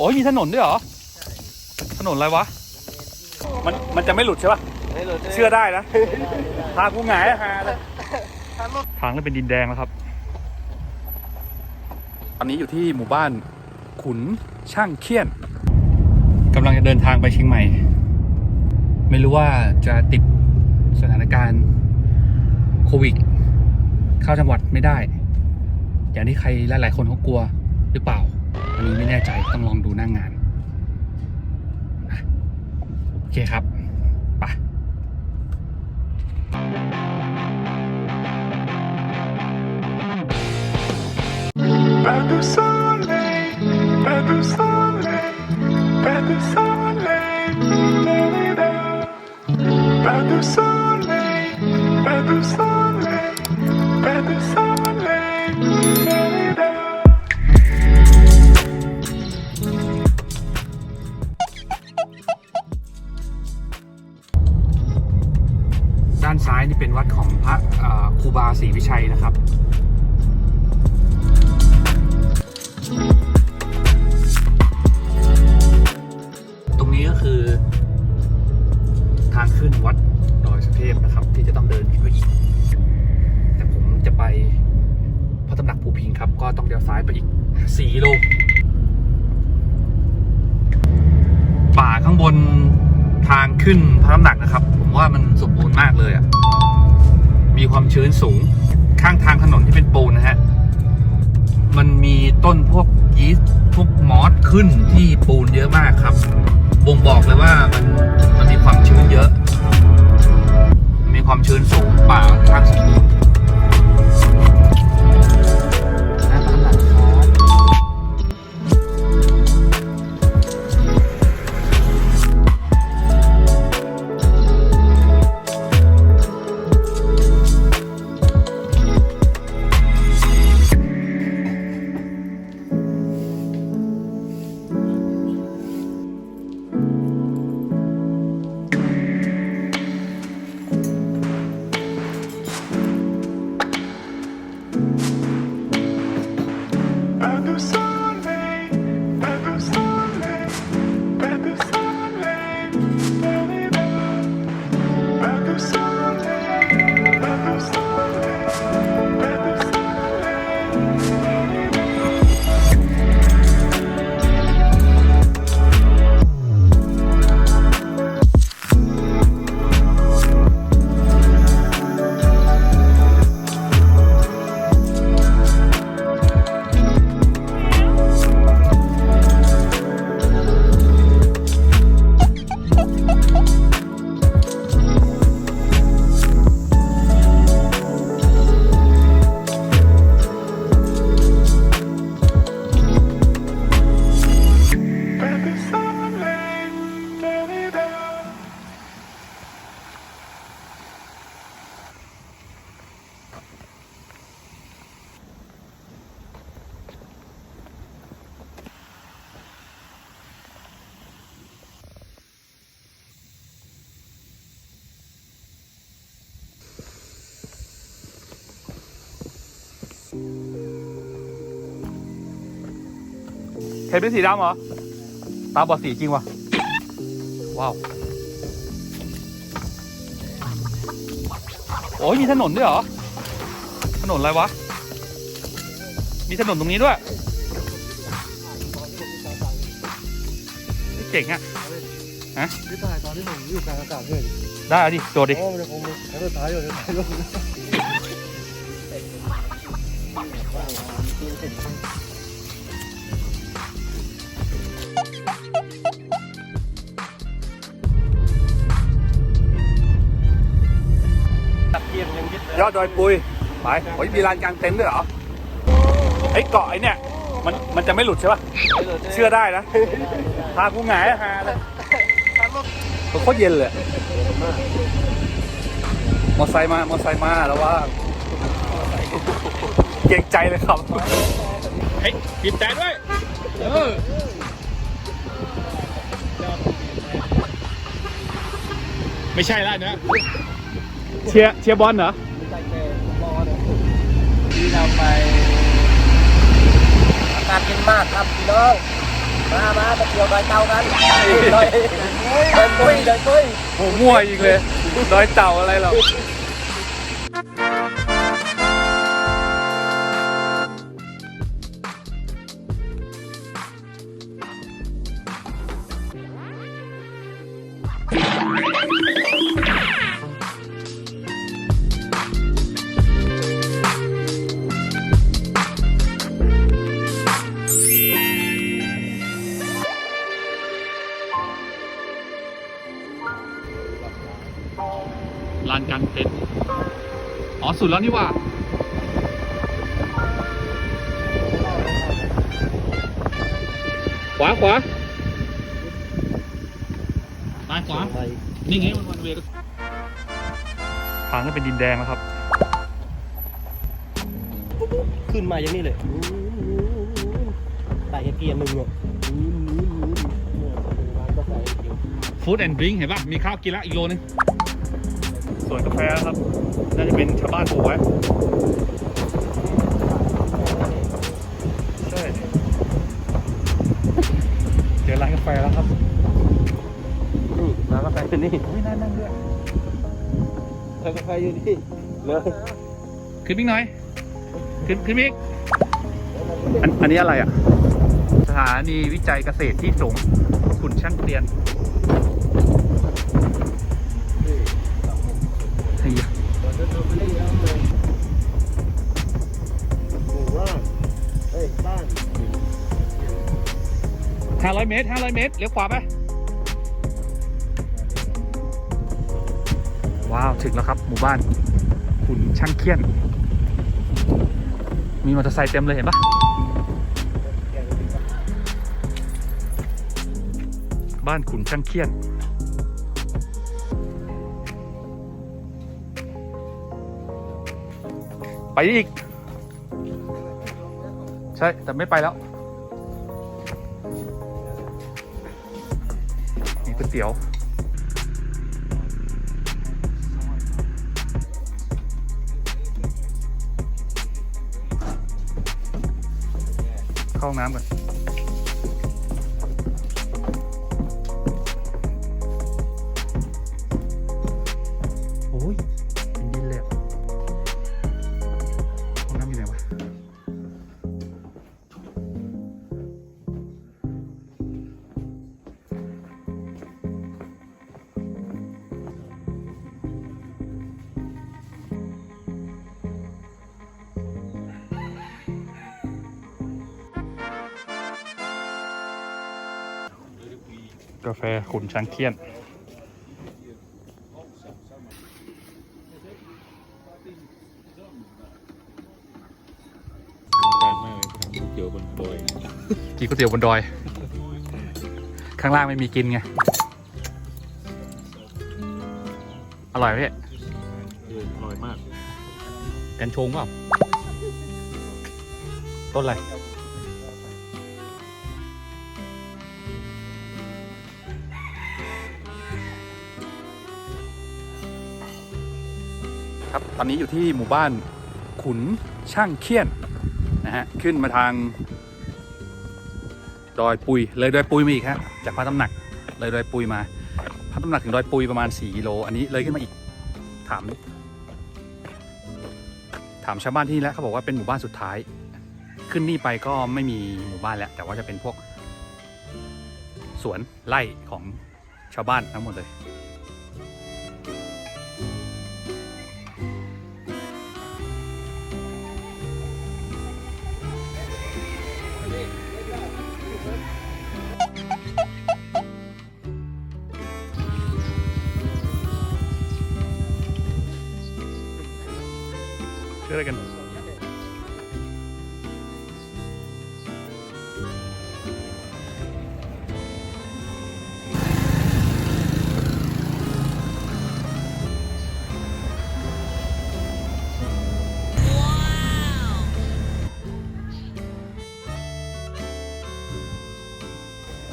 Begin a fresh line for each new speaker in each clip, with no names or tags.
อ้ยมีถนนด้วยเหรอ ถนนอะไรวะ มันมันจะไม่หลุดใช่ปะเชื่อได้นะทางกูหงายฮาเลยทางนี่เป็นดินแดงแล้วครับ ตอนนี้อยู่ที่หมู่บ้านขุนช่างเคียนกำลังจะเดินทางไปเชียงใหม่ ไม่รู้ว่าจะติดสถานการณ์โควิด เข้าจังหวัดไม่ได้ อย่างที่ใครหลาย ๆ คนเขากลัวหรือเปล่า อันนี้ไม่แน่ใจต้องลองดูหน้างงานโอเคครับไป ซ้ายนี่เป็นวัดของพระครูบาศรีวิชัยนะครับตรงนี้ก็คือ ทางขึ้นวัดดอยสุเทพนะครับ ที่จะต้องเดินขึ้นไปอีก แต่ผมจะไปพระตำหนักภูพิงครับ ก็ต้องเลี้ยวซ้ายไปอีก4กิโลป่าข้างบน ทางขึ้นพระน้ำหนักนะครับ ผมว่ามันสมบูรณ์มากเลยอะ่ะ มีความชื้นสูง ข้างทางถนนที่เป็นปูนนะฮะ มันมีต้นพวกยีสต์พวกมอสขึ้นที่ปูนเยอะมากครับ บ่งบอกเลยว่ามันมันมีความชื้นเยอะ มีความชื้นสูงป่าข้างสมบูรณ์ เห็นเป็นสีดำเหรอ ตาบอดสีจริงวะว้าว โอ้ยมีถนนด้วยเหรอ ถนนอะไรวะ มีถนนตรงนี้ด้วย เจ๋งอะ
ที่ถ่ายตอนที่ผมอยู่กลางอากาศเลย
ได้อะดิโจทย์ดิ
โอ้มันคงใช้รถท้ายอยู่ใช้ถ่ายรูป
ยอดดอยปุยไปโอ้ยมีลานกลางเต็นท์ด้วยเหรอไอ้เกาะไอ้เนี่ยมันมันจะไม่หลุดใช่ปะเชื่อได้นะทางกูหงายฮาเลยโคตรเย็นเลยมอไซค์มามอไซค์มาแล้วว่าเกรงใจเลยครับเฮ้ยบีบแต่ด้วยเออไม่ใช่แล้วนะ เชียร์เชียร์บอลเหรอ
ที่เราไปอากาศเย็นมากครับพี่น้อง
มามาตะเกียวดอยเตากันดอยดอยปุ้ยดอยปุ้ย
โหมั่วอีกเลยดอยเต่าอะไรหรอ สุดแล้วนี่หว่าขวาขวาซ้ายขวานี่ไงมันวันเวก็ทางก็เป็นดินแดงแล้วครับ
ขึ้นมาอย่างนี้เลยใส่เกียร์มึงเนี่ย
ฟู้ดแอนด์ดริงเห็นป่ะ มีข้าวกินแล้วอีกโลนึง ส่วนกาแฟครับ น่าจะเป็นชาวบ้านปลูกไว้ใช่เจอร้านกาแฟแล้วครับ
นี่ร้านกาแฟอยู่นี่
อุ้ยน่านั่งด้วย
ร้านกาแฟอยู่นี่เลย
ขึ้นบิ๊กหน่อย ขึ้นขึ้นบิ๊กอันอันนี้อะไรอะ สถานีวิจัยเกษตรที่สูงขุนช่างเตียน เฮ้ย
ห้า
ห้าร้อยเมตรห้าร้อยเมตรเลี้ยวขวาไป ว้าว ถึงแล้วครับ หมู่บ้านขุนช่างเคียน มีมอเตอร์ไซค์เต็มเลยเห็นปะบ้านขุนช่างเคียน อีก ใช่ แต่ไม่ไปแล้วมีก๋วยเตี๋ยว เข้าห้องน้ำก่อน กาแฟขุนช้างเทียน
การมากเลยเกี่ยวบนดอย
กินก๋วยเตี๋ยวบนดอย ข้างล่างไม่มีกินไง อร่อยไหมพี่
อร่อยมาก
กันชงเปล่าต้นอะไร ครับ ตอนนี้อยู่ที่หมู่บ้านขุนช่างเคียนนะฮะ ขึ้นมาทาง ดอยปุย เลยดอยปุยมาอีกฮะ จากพระตำหนัก เลยดอยปุยมา พระตำหนักถึงดอยปุยประมาณ 4 กิโล อันนี้เลยขึ้นมาอีก ถาม ถามชาวบ้านที่นี่แล้วเขาบอกว่าเป็นหมู่บ้านสุดท้าย ขึ้นนี่ไปก็ไม่มีหมู่บ้านแล้ว แต่ว่าจะเป็นพวก สวนไร่ของชาวบ้านทั้งหมดเลย เจออะไรกัน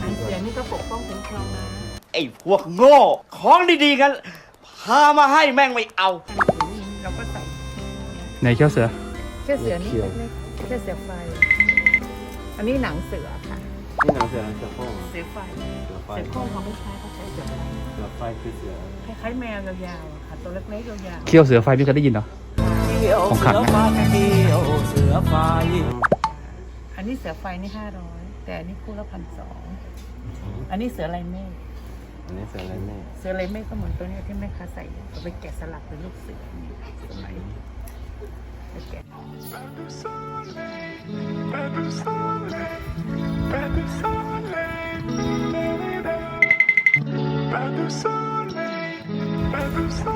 หางเสือนี่ก็ปกป้องคุ้มครองนะ
ไอ้พวกโง่ ของดีๆกัน พามาให้แม่งไม่เอา
เราก็ใส่
ในเขี้ยวเสือ
เชือกเสือนี่เล็กๆเชือกเสือไฟ อันนี้หนังเสือค่ะ
นี่หนังเสือเสือโคร่งเหรอ
เสือไฟ
เสือไฟ
เสือโคร่งเขาไม่ใช้เขาใช้เสือไฟ
เสือไฟคือเสือ
คล้ายๆแมวยาวๆอะค่ะตัวเล็กๆยาว
เคี่ยวเสือไฟพี่เคยได้ยินเหรอของขังนะ
ๆอันนี้เสือไฟนี่ห้าร้อยแต่อันนี้คู่ละพันสองอันนี้เสือลายเมฆ
อันนี้เสืออะไรแม่
เสือลายเมฆก็เหมือนตัวเนี้ยที่แม่ค้าใส่เอาไปแกะสลักเป็นลูกเสือนี่สมัย
Peki. Ben de